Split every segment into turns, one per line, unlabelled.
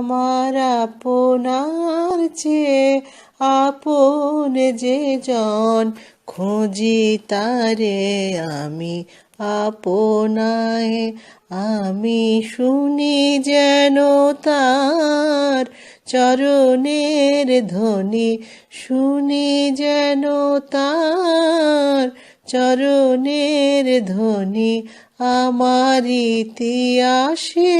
আমার আপনার চেয়ে আপন যে জন, খুঁজি তারে আমি আপনায়। আমি শুনি যেন তার চরণের ধ্বনি, শুনি যেন তার চরণের ধ্বনি আমার ইতিহাসে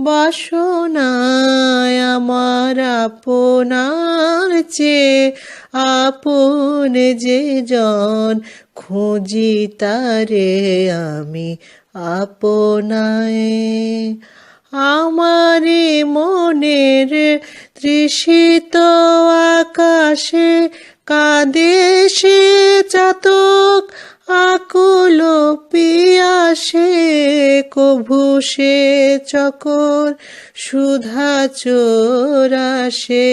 বাসনায় আমার আপনার চেয়ে আপন যে জন খুঁজি তারে আমি আপনায়। আমারে মনের তৃষিত আকাশে কাঁদে সে চাতক কভু সে চকর, সুধা চোরাসে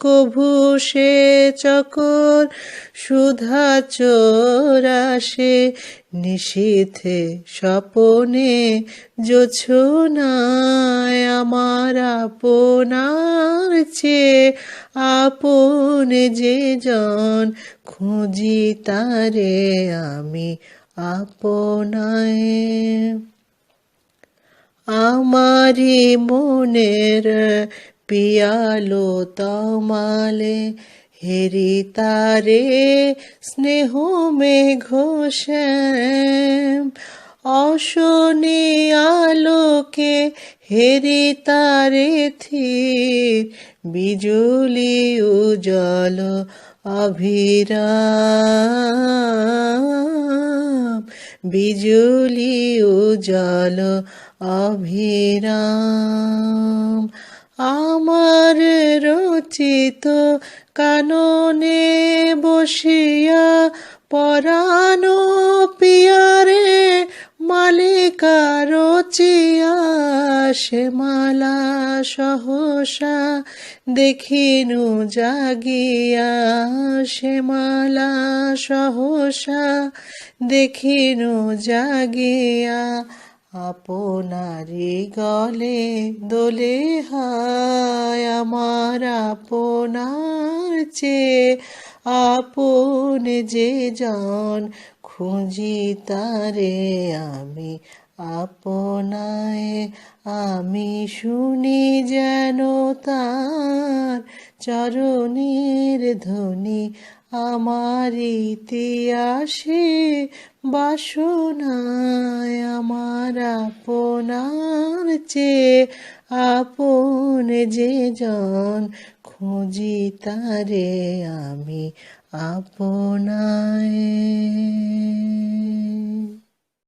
কভু সে চকর, সুধা চোরাসে নিশীথে স্বপনে জোছনায় আমার আপনার চেয়ে। আপন যে জন খুঁজি তারে আমি আপনায়। আমারি মনের পিয়ালো তমালে হেরি তারে স্নেহ মেঘ শ্যাম। অশনি আলোকে হেরি তারে থির বিজুলি উজল অভিরাম। বিজুলি উজল অভিরাম। আমার রচিত কাননে বসিয়া পরানো মালিকা রচিয়া সে মালা সহসা দেখিনু জাগিয়া সে মালা সহসা দেখিনু জাগিয়া আপনারি গলে দোলে হায় আমার আপনার চেয়ে। আপন যে জন খুঁজি তারে আমি, আপনায় আমি শুনি যেন তার চরণের ধ্বনি আমার ইতিহাসে বাসনায় আমার আপনার চেয়ে আপন যে জন, খুঁজি তারে আমি আপনায়।